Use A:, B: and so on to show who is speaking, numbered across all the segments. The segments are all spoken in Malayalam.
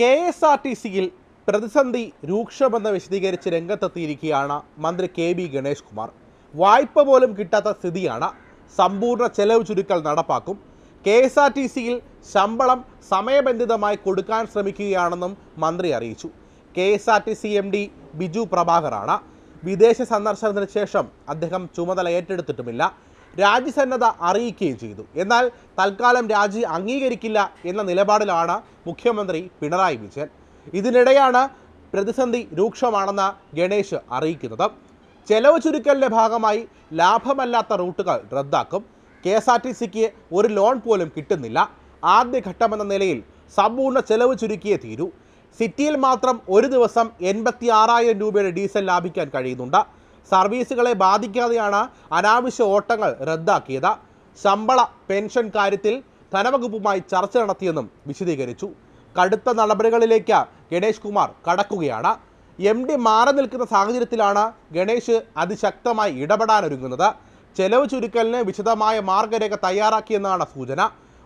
A: കെ എസ് ആർ ടി സിയിൽ പ്രതിസന്ധി രൂക്ഷമെന്ന് വിശദീകരിച്ച് രംഗത്തെത്തിയിരിക്കുകയാണ് മന്ത്രി കെ ബി ഗണേഷ് കുമാർ വായ്പ പോലും കിട്ടാത്ത സ്ഥിതിയാണ്. സമ്പൂർണ ചെലവ് ചുരുക്കൽ നടപ്പാക്കും. കെ എസ് ആർ ടി സിയിൽ ശമ്പളം സമയബന്ധിതമായി കൊടുക്കാൻ ശ്രമിക്കുകയാണെന്നും മന്ത്രി അറിയിച്ചു. K S R T C M D Biju പ്രഭാകറാണ്. വിദേശ സന്ദർശനത്തിന് ശേഷം അദ്ദേഹം ചുമതല ഏറ്റെടുത്തിട്ടുമില്ല. രാജ്യസന്നദ്ധ അറിയിക്കുകയും ചെയ്തു. എന്നാൽ തൽക്കാലം രാജി അംഗീകരിക്കില്ല എന്ന നിലപാടിലാണ് മുഖ്യമന്ത്രി പിണറായി വിജയൻ. ഇതിനിടെയാണ് പ്രതിസന്ധി രൂക്ഷമാണെന്ന് ഗണേഷ് അറിയിക്കുന്നത്. ചെലവ് ചുരുക്കലിന്റെ ഭാഗമായി ലാഭമല്ലാത്ത റൂട്ടുകൾ റദ്ദാക്കും. കെ എസ് ആർ ടി സിക്ക് ഒരു ലോൺ പോലും കിട്ടുന്നില്ല. ആദ്യഘട്ടമെന്ന നിലയിൽ സമ്പൂർണ ചെലവ് ചുരുക്കിയേ തീരൂ. സിറ്റിയിൽ മാത്രം ഒരു ദിവസം എൺപത്തി ആറായിരം രൂപയുടെ ഡീസൽ ലാഭിക്കാൻ കഴിയുന്നുണ്ട്. സർവീസുകളെ ബാധിക്കാതെയാണ് അനാവശ്യ ഓട്ടങ്ങൾ റദ്ദാക്കിയത്. ശമ്പള പെൻഷൻ കാര്യത്തിൽ ധനവകുപ്പുമായി ചർച്ച നടത്തിയെന്നും വിശദീകരിച്ചു. കടുത്ത നടപടികളിലേക്ക് ഗണേഷ് കുമാർ കടക്കുകയാണ്. എം ഡി മാറി നിൽക്കുന്ന സാഹചര്യത്തിലാണ് ഗണേഷ് അതിശക്തമായി ഇടപെടാനൊരുങ്ങുന്നത്. ചെലവ് ചുരുക്കലിന് വിശദമായ മാർഗരേഖ തയ്യാറാക്കിയെന്നാണ് സൂചന.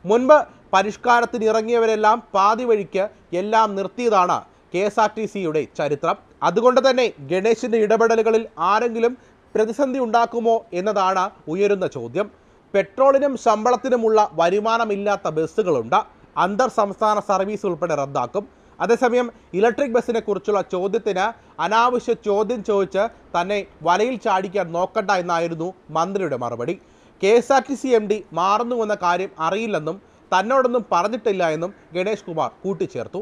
A: മുൻപ് പരിഷ്കാരത്തിന് ഇറങ്ങിയവരെല്ലാം പാതി വഴിക്ക് എല്ലാം നിർത്തിയതാണ് കെ എസ് ആർ ടി സിയുടെ ചരിത്രം. അതുകൊണ്ട് തന്നെ ഗണേശിന്റെ ഇടപെടലുകളിൽ ആരെങ്കിലും പ്രതിസന്ധി ഉണ്ടാക്കുമോ എന്നതാണ് ഉയരുന്ന ചോദ്യം. പെട്രോളിനും ശമ്പളത്തിനുമുള്ള വരുമാനമില്ലാത്ത ബസ്സുകളുണ്ട്. അന്തർ സംസ്ഥാന സർവീസ് ഉൾപ്പെടെ റദ്ദാക്കും. അതേസമയം ഇലക്ട്രിക് ബസ്സിനെ കുറിച്ചുള്ള ചോദ്യത്തിന് അനാവശ്യ ചോദ്യം ചോദിച്ച് തന്നെ വലയിൽ ചാടിക്കാൻ നോക്കണ്ട എന്നായിരുന്നു മന്ത്രിയുടെ മറുപടി. K S R T C M D മാറുന്നുവെന്ന കാര്യം അറിയില്ലെന്നും തന്നോടൊന്നും പറഞ്ഞിട്ടില്ല എന്നും ഗണേഷ് കുമാർ കൂട്ടിച്ചേർത്തു.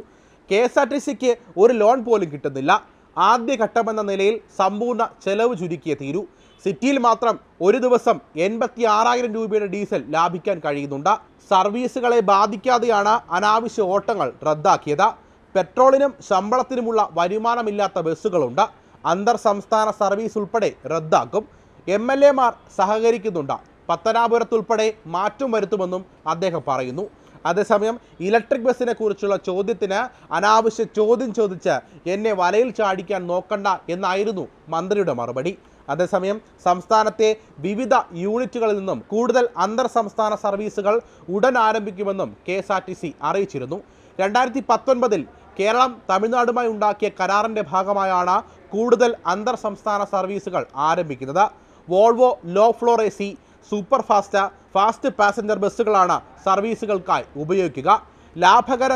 A: കെ എസ് ആർ ടി സിക്ക് ഒരു ലോൺ പോലും കിട്ടുന്നില്ല. ആദ്യഘട്ടമെന്ന നിലയിൽ സമ്പൂർണ ചെലവ് ചുരുക്കിയ തീരൂ. സിറ്റിയിൽ മാത്രം ഒരു ദിവസം എൺപത്തി ആറായിരം രൂപയുടെ ഡീസൽ ലാഭിക്കാൻ കഴിയുന്നുണ്ട്. സർവീസുകളെ ബാധിക്കാതെയാണ് അനാവശ്യ ഓട്ടങ്ങൾ റദ്ദാക്കിയത്. പെട്രോളിനും ശമ്പളത്തിനുമുള്ള വരുമാനമില്ലാത്ത ബസ്സുകളുണ്ട്. അന്തർ സംസ്ഥാന സർവീസ് ഉൾപ്പെടെ റദ്ദാക്കും. എം എൽ എമാർ സഹകരിക്കുന്നുണ്ട്. പത്തനാപുരത്തുൾപ്പെടെ മാറ്റം വരുത്തുമെന്നും അദ്ദേഹം പറയുന്നു. അതേസമയം ഇലക്ട്രിക് ബസ്സിനെ കുറിച്ചുള്ള ചോദ്യത്തിന് അനാവശ്യ ചോദ്യം ചോദിച്ച് എന്നെ വലയിൽ ചാടിക്കാൻ നോക്കണ്ട എന്നായിരുന്നു മന്ത്രിയുടെ മറുപടി. അതേസമയം സംസ്ഥാനത്തെ വിവിധ യൂണിറ്റുകളിൽ നിന്നും കൂടുതൽ അന്തർ സംസ്ഥാന സർവീസുകൾ ഉടൻ ആരംഭിക്കുമെന്നും K S R T C അറിയിച്ചിരുന്നു. രണ്ടായിരത്തി പത്തൊൻപതിൽ കേരളം തമിഴ്നാടുമായി ഉണ്ടാക്കിയ കരാറിന്റെ ഭാഗമായാണ് കൂടുതൽ അന്തർ സംസ്ഥാന സർവീസുകൾ ആരംഭിക്കുന്നത്. Volvo low floor A C super fast fast passenger ബസ്സുകളാണ് സർവീസുകൾക്കായി ഉപയോഗിക്കുക. ലാഭകര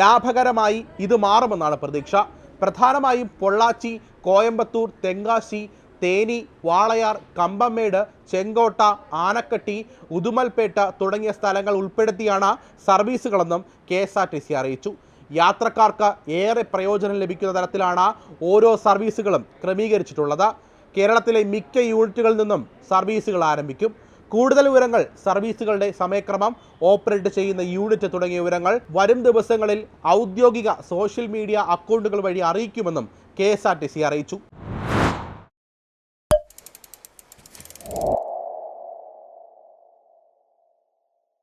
A: ലാഭകരമായി ഇത് മാറുമെന്നാണ് പ്രതീക്ഷ. പ്രധാനമായും പൊള്ളാച്ചി കോയമ്പത്തൂർ തെങ്കാശി തേനി വാളയാർ കമ്പമേട് ചെങ്കോട്ട ആനക്കട്ടി ഉദുമൽപേട്ട തുടങ്ങിയ സ്ഥലങ്ങൾ ഉൾപ്പെടുത്തിയാണ് സർവീസുകളെന്നും K S R T C അറിയിച്ചു. യാത്രക്കാർക്ക് ഏറെ പ്രയോജനം ലഭിക്കുന്ന തരത്തിലാണ് ഓരോ സർവീസുകളും ക്രമീകരിച്ചിട്ടുള്ളത്. കേരളത്തിലെ മിക്ക യൂണിറ്റുകളിൽ നിന്നും സർവീസുകൾ ആരംഭിക്കും. കൂടുതൽ വിവരങ്ങൾ സർവീസുകളുടെ സമയക്രമം ഓപ്പറേറ്റ് ചെയ്യുന്ന യൂണിറ്റ് തുടങ്ങിയ വിവരങ്ങൾ വരും ദിവസങ്ങളിൽ ഔദ്യോഗിക സോഷ്യൽ മീഡിയ അക്കൗണ്ടുകൾ വഴി അറിയിക്കുമെന്നും കെ അറിയിച്ചു.